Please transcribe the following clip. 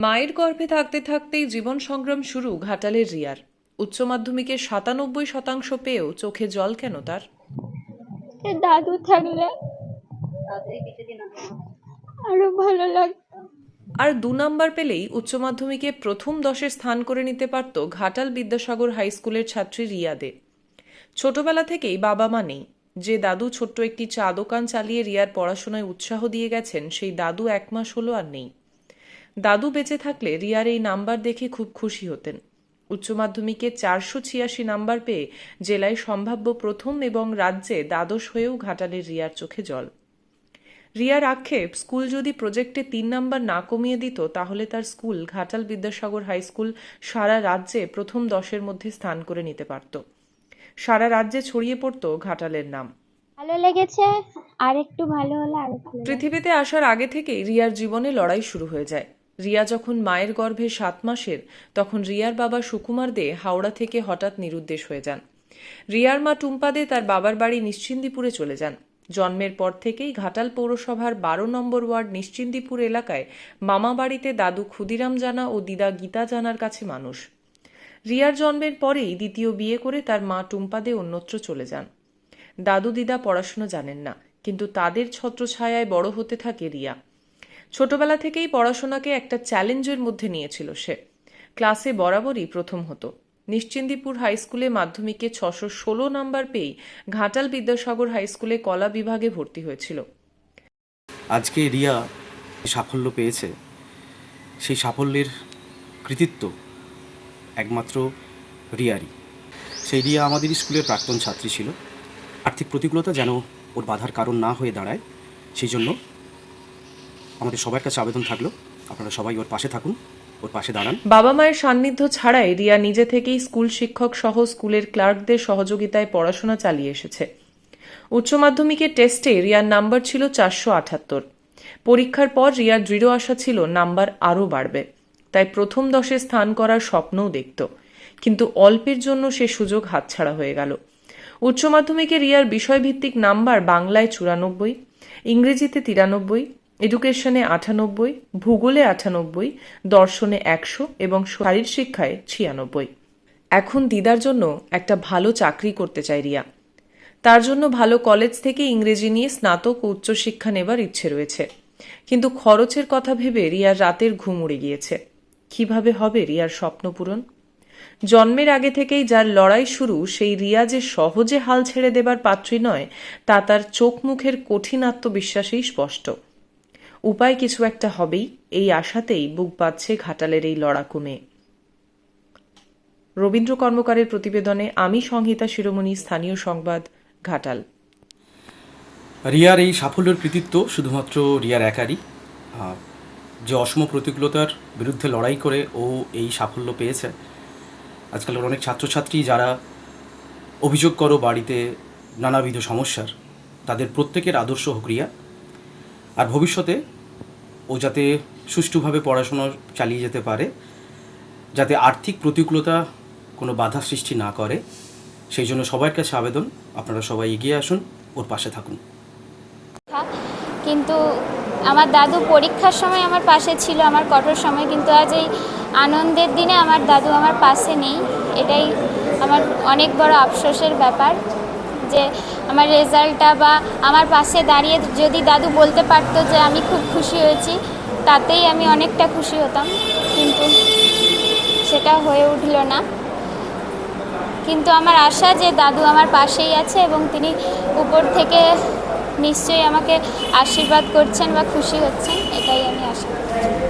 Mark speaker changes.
Speaker 1: মায়ের গর্ভে থাকতে থাকতেই জীবন সংগ্রাম শুরু ঘাটালের রিয়ার। উচ্চ মাধ্যমিকে সাতানব্বই শতাংশ পেয়েও চোখে জল কেন তার?
Speaker 2: দাদু থাকলে আরও ভালো
Speaker 1: আর দু নাম্বার পেলেই উচ্চ মাধ্যমিকে প্রথম দশে স্থান করে নিতে পারত ঘাটাল বিদ্যাসাগর হাই স্কুলের ছাত্রী রিয়াদে। ছোটবেলা থেকেই বাবা মা নেই। যে দাদু ছোট্ট একটি চা দোকান চালিয়ে রিয়ার পড়াশোনায় উৎসাহ দিয়ে গেছেন সেই দাদু এক মাস হলো আর নেই। দাদু বেঁচে থাকলে রিয়ার এই নাম্বার দেখে খুব খুশি হতেন। উচ্চ মাধ্যমিকে চারশো ছিয়াশি নাম্বার পেয়ে জেলায় সম্ভাব্য প্রথম এবং রাজ্যে দ্বাদশ হয়েও ঘাটালের রিয়ার চোখে জল। রিয়ার আক্ষেপ স্কুল যদি প্রজেক্টে তিন নাম্বার না কমিয়ে দিত তাহলে তার school Ghatal Vidyasagar high school সারা রাজ্যে প্রথম দশের মধ্যে স্থান করে নিতে পারত। সারা রাজ্যে ছড়িয়ে পড়ত ঘাটালের নাম।
Speaker 2: ভালো লেগেছে আর একটু ভালো হলে আরও
Speaker 1: পৃথিবীতে আসার আগে থেকেই রিয়ার জীবনে লড়াই শুরু হয়ে যায়। রিয়া যখন মায়ের গর্ভে সাত মাসের, তখন রিয়ার বাবা সুকুমার দে হাওড়া থেকে হঠাৎ নিরুদ্দেশ হয়ে যান। রিয়ার মা টুম্পা দে তার বাবার বাড়ি নিশ্চিন্দিপুরে চলে যান। জন্মের পর থেকেই ঘাটাল পৌরসভার বারো নম্বর ওয়ার্ড নিশ্চিন্দিপুর এলাকায় মামা বাড়িতে দাদু ক্ষুদিরাম জানা ও দিদা গীতা জানার কাছে মানুষ। রিয়ার জন্মের পরেই দ্বিতীয় বিয়ে করে তার মা টুম্পা দে অন্যত্র চলে যান। দাদু দিদা পড়াশুনো জানেন না, কিন্তু তাদের ছত্রছায়ায় বড় হতে থাকে রিয়া। ছোটবেলা থেকেই পড়াশোনাকে একটা চ্যালেঞ্জের মধ্যে নিয়েছিল সে। ক্লাসে বরাবরই প্রথম হতো। নিশ্চিন্দিপুর হাই স্কুলে মাধ্যমিকে ছশো ষোলো নাম্বার পেয়েই ঘাটাল বিদ্যাসাগর হাই স্কুলে কলা বিভাগে ভর্তি হয়েছিল।
Speaker 3: আজকে রিয়া সাফল্য পেয়েছে, সেই সাফল্যের কৃতিত্ব একমাত্র রিয়ারই। সেই রিয়া আমাদের স্কুলের প্রাক্তন ছাত্রী ছিল। আর্থিক প্রতিকূলতা যেন ওর বাধার কারণ না হয়ে দাঁড়ায়, সেই জন্য আমাদের সবার কাছে আবেদন থাকল। আপনারা সবাই ওর পাশে থাকুন, ওর পাশে দাঁড়ান।
Speaker 1: বাবা মায়ের সান্নিধ্য ছাড়াই রিয়া নিজে থেকেই স্কুল শিক্ষক সহ স্কুলের ক্লার্কদের সহযোগিতায় পড়াশোনা চালিয়ে এসেছে। উচ্চ মাধ্যমিকের টেস্টে রিয়ার নাম্বার ছিল চারশো আটাত্তর পরীক্ষার পর রিয়ার দৃঢ় আশা ছিল নাম্বার আরও বাড়বে। তাই প্রথম দশে স্থান করার স্বপ্নও দেখত। কিন্তু অল্পের জন্য সে সুযোগ হাতছাড়া হয়ে গেল। উচ্চ মাধ্যমিকে রিয়ার বিষয়ভিত্তিক নাম্বার বাংলায় চুরানব্বই, ইংরেজিতে তিরানব্বই এডুকেশনে আটানব্বই, ভূগোলে আটানব্বই, দর্শনে একশো এবং শারীর শিক্ষায় ছিয়ানব্বই। এখন দিদার জন্য একটা ভালো চাকরি করতে চায় রিয়া। তার জন্য ভালো কলেজ থেকে ইংরেজি নিয়ে স্নাতক ও উচ্চশিক্ষা নেবার ইচ্ছে রয়েছে। কিন্তু খরচের কথা ভেবে রিয়ার রাতের ঘুম উড়ে গিয়েছে। কীভাবে হবে রিয়ার স্বপ্ন পূরণ? জন্মের আগে থেকেই যার লড়াই শুরু, সেই রিয়া যে সহজে হাল ছেড়ে দেবার পাত্রী নয়, তা তার চোখ মুখের কঠিন আত্মবিশ্বাসেই স্পষ্ট। উপায় কিছু একটা হবেই, এই আশাতেই বুক বাঁধছে ঘাটালের এই লড়াকু রবীন্দ্র কর্মকারের প্রতিবেদনে আমি সংহিতা শিরোমণি, স্থানীয় সংবাদ, ঘাটাল।
Speaker 3: রিয়ার এই সাফল্যের কৃতিত্ব শুধুমাত্র রিয়ার একারই। যে অসম প্রতিকূলতার বিরুদ্ধে লড়াই করে ও এই সাফল্য পেয়েছে। আজকালের অনেক ছাত্রছাত্রী যারা অভিযোগ করো বাড়িতে নানাবিধ সমস্যার, তাদের প্রত্যেকের আদর্শ হোক রিয়া। আর ভবিষ্যতে ও যাতে সুষ্ঠুভাবে পড়াশোনা চালিয়ে যেতে পারে, যাতে আর্থিক প্রতিকূলতা কোনো বাধা সৃষ্টি না করে, সেই জন্য সবার কাছে আবেদন, আপনারা সবাই এগিয়ে আসুন, ওর পাশে থাকুন।
Speaker 2: কিন্তু আমার দাদু পরীক্ষার সময় আমার পাশে ছিল, আমার কঠোর সময়, কিন্তু আজ এই আনন্দের দিনে আমার দাদু আমার পাশে নেই, এটাই আমার অনেক বড় আফসোসের ব্যাপার। যে আমার রেজাল্টটা বা আমার পাশে দাঁড়িয়ে যদি দাদু বলতে পারতো যে আমি খুব খুশি হয়েছি, তাতেই আমি অনেকটা খুশি হতাম। কিন্তু সেটা হয়ে উঠল না। কিন্তু আমার আশা যে দাদু আমার পাশেই আছে এবং তিনি উপর থেকে নিশ্চয়ই আমাকে আশীর্বাদ করছেন বা খুশি হচ্ছেন, এটাই আমি আশা করি